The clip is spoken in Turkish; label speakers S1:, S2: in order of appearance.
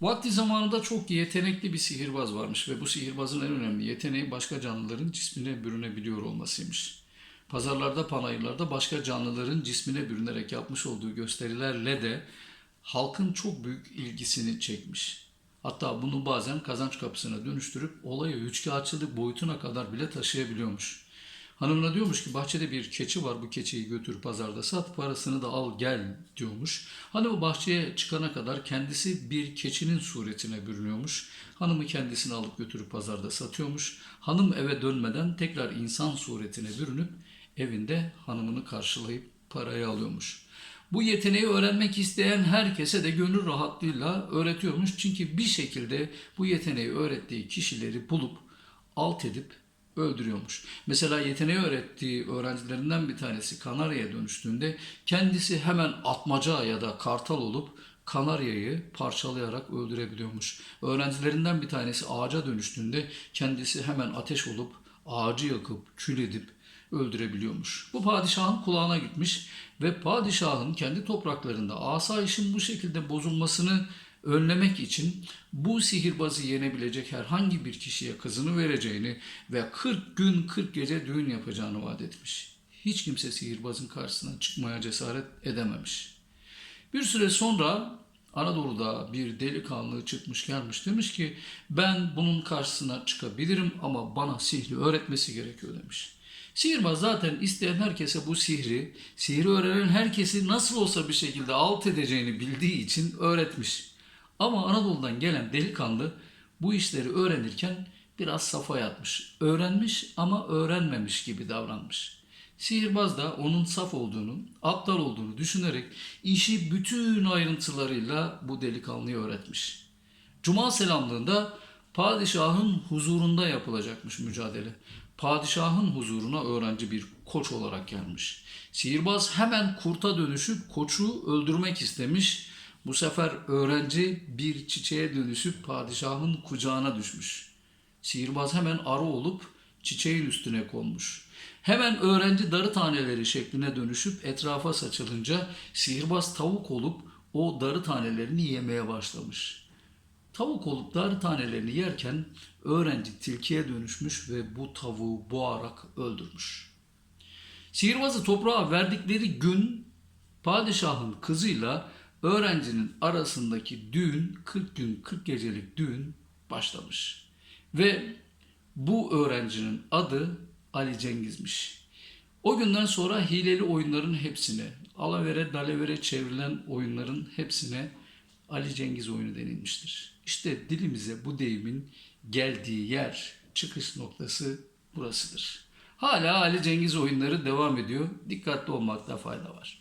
S1: Vakti zamanında çok yetenekli bir sihirbaz varmış ve bu sihirbazın en önemli yeteneği başka canlıların cismine bürünebiliyor olmasıymış. Pazarlarda, panayırlarda başka canlıların cismine bürünerek yapmış olduğu gösterilerle de halkın çok büyük ilgisini çekmiş. Hatta bunu bazen kazanç kapısına dönüştürüp olayı üçkağıtçılık boyutuna kadar bile taşıyabiliyormuş. Hanımına diyormuş ki bahçede bir keçi var bu keçiyi götür pazarda sat parasını da al gel diyormuş. Hanımı bahçeye çıkana kadar kendisi bir keçinin suretine bürünüyormuş. Hanımı kendisini alıp götürüp pazarda satıyormuş. Hanım eve dönmeden tekrar insan suretine bürünüp evinde hanımını karşılayıp parayı alıyormuş. Bu yeteneği öğrenmek isteyen herkese de gönül rahatlığıyla öğretiyormuş. Çünkü bir şekilde bu yeteneği öğrettiği kişileri bulup alt edip öldürüyormuş. Mesela yeteneği öğrettiği öğrencilerinden bir tanesi Kanarya'ya dönüştüğünde kendisi hemen atmaca ya da kartal olup Kanarya'yı parçalayarak öldürebiliyormuş. Öğrencilerinden bir tanesi ağaca dönüştüğünde kendisi hemen ateş olup ağacı yakıp kül edip öldürebiliyormuş. Bu padişahın kulağına gitmiş ve padişahın kendi topraklarında asayişin bu şekilde bozulmasını önlemek için bu sihirbazı yenebilecek herhangi bir kişiye kızını vereceğini ve 40 gün 40 gece düğün yapacağını vaat etmiş. Hiç kimse sihirbazın karşısına çıkmaya cesaret edememiş. Bir süre sonra Anadolu'da bir delikanlı çıkmış gelmiş demiş ki ben bunun karşısına çıkabilirim ama bana sihri öğretmesi gerekiyor demiş. Sihirbaz zaten isteyen herkese bu sihri, sihri öğrenen herkesi nasıl olsa bir şekilde alt edeceğini bildiği için öğretmiş. Ama Anadolu'dan gelen delikanlı bu işleri öğrenirken biraz safa yatmış. Öğrenmiş ama öğrenmemiş gibi davranmış. Sihirbaz da onun saf olduğunu, aptal olduğunu düşünerek işi bütün ayrıntılarıyla bu delikanlıya öğretmiş. Cuma selamlığında padişahın huzurunda yapılacakmış mücadele. Padişahın huzuruna öğrenci bir koç olarak gelmiş. Sihirbaz hemen kurta dönüşüp koçu öldürmek istemiş. Bu sefer öğrenci bir çiçeğe dönüşüp padişahın kucağına düşmüş. Sihirbaz hemen arı olup çiçeğin üstüne konmuş. Hemen öğrenci darı taneleri şekline dönüşüp etrafa saçılınca sihirbaz tavuk olup o darı tanelerini yemeye başlamış. Tavuk olup darı tanelerini yerken öğrenci tilkiye dönüşmüş ve bu tavuğu boğarak öldürmüş. Sihirbazı toprağa verdikleri gün padişahın kızıyla öğrencinin arasındaki düğün 40 gün 40 gecelik düğün başlamış. Ve bu öğrencinin adı Ali Cengiz'miş. O günden sonra hileli oyunların hepsine, alavere dalavere çevrilen oyunların hepsine Ali Cengiz oyunu denilmiştir. İşte dilimize bu deyimin geldiği yer, çıkış noktası burasıdır. Hala Ali Cengiz oyunları devam ediyor. Dikkatli olmakta fayda var.